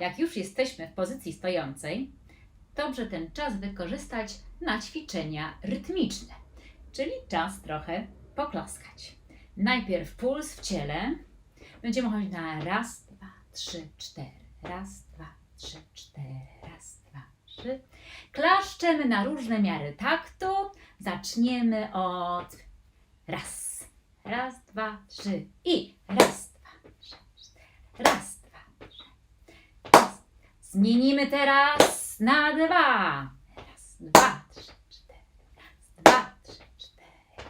jak już jesteśmy w pozycji stojącej, dobrze ten czas wykorzystać na ćwiczenia rytmiczne, czyli czas trochę poklaskać. Najpierw puls w ciele. Będziemy chodzić na raz, dwa, trzy, cztery. Raz, dwa, trzy, cztery. Raz, dwa, trzy. Klaszczemy na różne miary taktu. Zaczniemy od raz. Raz, dwa, trzy i raz, dwa, trzy, cztery. Raz. Zmienimy teraz na dwa. Raz, dwa, trzy, cztery. Raz, dwa, trzy, cztery.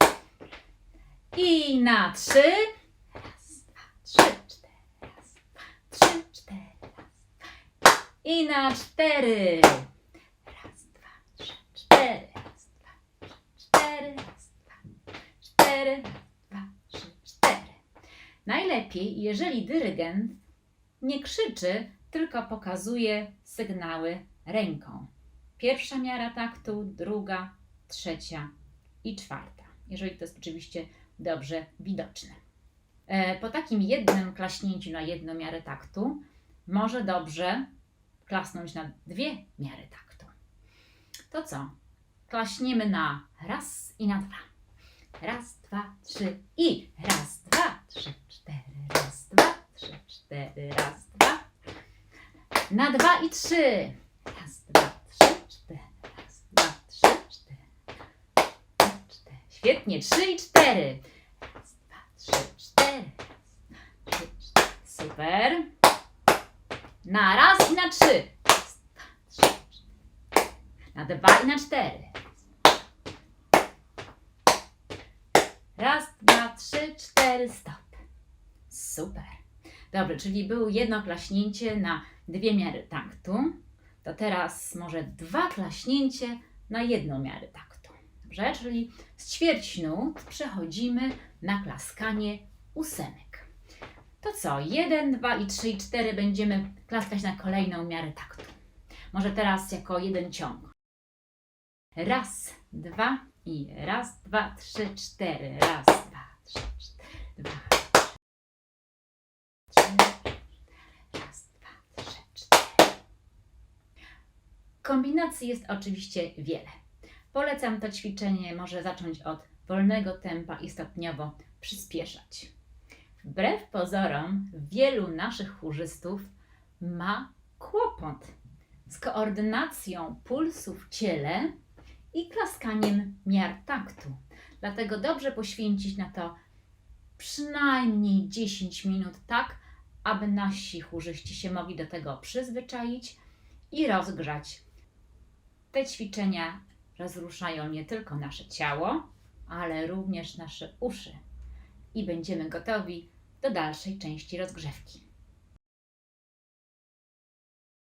Raz. I na trzy. Raz, dwa, trzy, cztery. Raz, dwa, trzy, cztery. Raz. I na dwa, dwa. Raz, dwa, cztery. Raz, dwa, trzy, cztery. Najlepiej, jeżeli dyrygent nie krzyczy, tylko pokazuje sygnały ręką. Pierwsza miara taktu, druga, trzecia i czwarta. Jeżeli to jest oczywiście dobrze widoczne. E, Po takim jednym klaśnięciu na jedną miarę taktu może dobrze klasnąć na dwie miary taktu. To co? Klaśniemy na raz i na dwa. Raz, dwa, trzy i raz, dwa, trzy, cztery. Raz, dwa, trzy, cztery. Raz. Na dwa i trzy. Raz, dwa, trzy, cztery. Raz, dwa, trzy, cztery. cztery. Świetnie. Trzy i cztery. Raz, dwa, trzy, cztery. Raz, trzy, cztery. Super. Na raz i na trzy. Raz, dwa, trzy, cztery. Na dwa i na cztery. Raz, dwa, trzy, cztery, stop. Super. Dobrze, czyli było jedno klaśnięcie na dwie miary taktu. To teraz może dwa klaśnięcie na jedną miarę taktu. Dobrze, czyli z ćwierć nut przechodzimy na klaskanie ósemek. To co? Jeden, dwa i trzy i cztery będziemy klaskać na kolejną miarę taktu. Może teraz jako jeden ciąg. Raz, dwa i raz, dwa, trzy, cztery. Raz, dwa, trzy, cztery. Dwa, trzy, raz, dwa, trzy, cztery. Kombinacji jest oczywiście wiele. Polecam to ćwiczenie może zacząć od wolnego tempa i stopniowo przyspieszać. Wbrew pozorom, wielu naszych chórzystów ma kłopot z koordynacją pulsu w ciele i klaskaniem miar taktu. Dlatego dobrze poświęcić na to przynajmniej 10 minut, tak aby nasi chórzyści się mogli do tego przyzwyczaić i rozgrzać. Te ćwiczenia rozruszają nie tylko nasze ciało, ale również nasze uszy i będziemy gotowi do dalszej części rozgrzewki.